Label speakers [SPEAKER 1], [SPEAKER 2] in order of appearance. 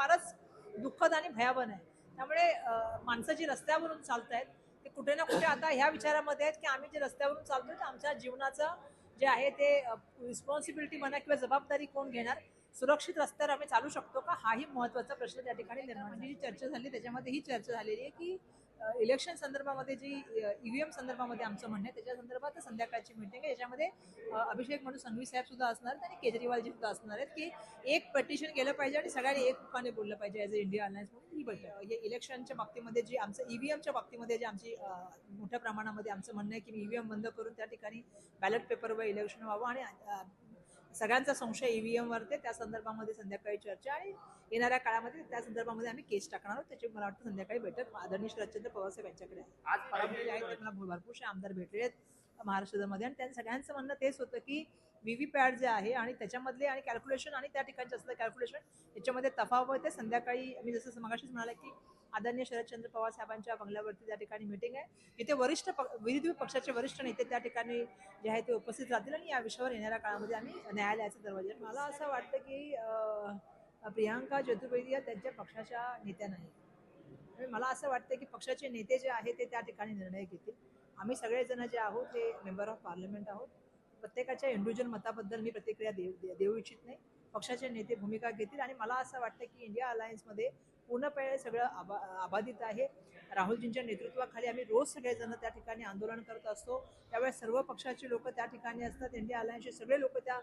[SPEAKER 1] फारच दुःखद आणि भयावन आहे. त्यामुळे माणसं जी रस्त्यावरून चालत आहेत ते कुठे ना कुठे आता ह्या विचारामध्ये आहेत की आम्ही जे रस्त्यावरून चालतोय ते आमच्या जीवनाचं जे आहे ते रिस्पॉन्सिबिलिटी म्हणा किंवा जबाबदारी कोण घेणार सुरक्षित रस्त्यावर आम्ही चालू शकतो का? हाही महत्त्वाचा प्रश्न त्या ठिकाणी निर्माण म्हणजे जी चर्चा झाली त्याच्यामध्ये ही चर्चा झालेली आहे की इलेक्शन संदर्भामध्ये जी ईव्हीएम संदर्भामध्ये आमचं म्हणणं आहे त्याच्या संदर्भात संध्याकाळची मीटिंग आहे. याच्यामध्ये अभिषेक म्हणून संघवी साहेब सुद्धा असणार आहेत आणि केजरीवालजी सुद्धा असणार आहेत की एक पटिशन केलं पाहिजे आणि सगळ्यांनी एक रुपाने बोललं पाहिजे ॲज अ इंडिया अलायन्स म्हणून. ही बैठक हे इलेक्शनच्या बाबतीमध्ये जी आमचं ईव्हीएमच्या बाबतीमध्ये जे आमची मोठ्या प्रमाणामध्ये आमचं म्हणणं आहे की ईव्हीएम बंद करून त्या ठिकाणी बॅलेट पेपरवर इलेक्शन व्हावं आणि सगळ्यांचा संशय ईव्हीएम वरते त्या संदर्भामध्ये संध्याकाळी चर्चा आणि येणाऱ्या काळामध्ये त्या संदर्भामध्ये आम्ही केस टाकणार आहोत. त्याची मला वाटतं संध्याकाळी बैठक. आदरणीय शरदचंद्र पवारसाहेब यांच्याकडे आहे.
[SPEAKER 2] आज
[SPEAKER 1] परमवीर आहेत ते मला भरपूरसे आमदार भेटले आहेत महाराष्ट्रामध्ये. आणि त्यांचं सगळ्यांचं म्हणणं तेच होतं की व्हीव्हीपॅट जे आहे आणि त्याच्यामधले आणि कॅल्क्युलेशन आणि त्या ठिकाणचे असलं कॅल्क्युलेशन याच्यामध्ये तफावत आहे. संध्याकाळी मी जसं मगाशीच म्हणाले की आदरणीय शरदचंद्र पवार साहेबांच्या बंगल्यावरती त्या ठिकाणी मिटिंग आहे. इथे वरिष्ठ विविध पक्षाचे वरिष्ठ नेते त्या ठिकाणी जे आहे ते उपस्थित राहतील आणि या विषयावर येणाऱ्या काळामध्ये आम्ही न्यायालयाचा दरवाजा मला असं वाटतं की प्रियांका चतुर्वेदी या त्यांच्या पक्षाच्या नेत्या नाही मला असं वाटतं की पक्षाचे नेते जे आहेत ते त्या ठिकाणी निर्णय घेतील. आम्ही सगळेजण जे आहोत ते मेंबर ऑफ पार्लमेंट आहोत. प्रत्येकाच्या इंडिव्हिज्युअल मताबद्दल मी प्रतिक्रिया देऊ दे- देऊ इच्छित नाही. पक्षाचे नेते भूमिका घेतील आणि मला असं वाटतं की इंडिया अलायन्समध्ये पूर्णपणे सगळं आबा आबाधित आहे. राहुलजींच्या नेतृत्वाखाली आम्ही रोज सगळेजण त्या ठिकाणी आंदोलन करत असतो. त्यावेळेस सर्व पक्षाचे लोक त्या ठिकाणी असतात. इंडिया अलायन्सचे सगळे लोक त्या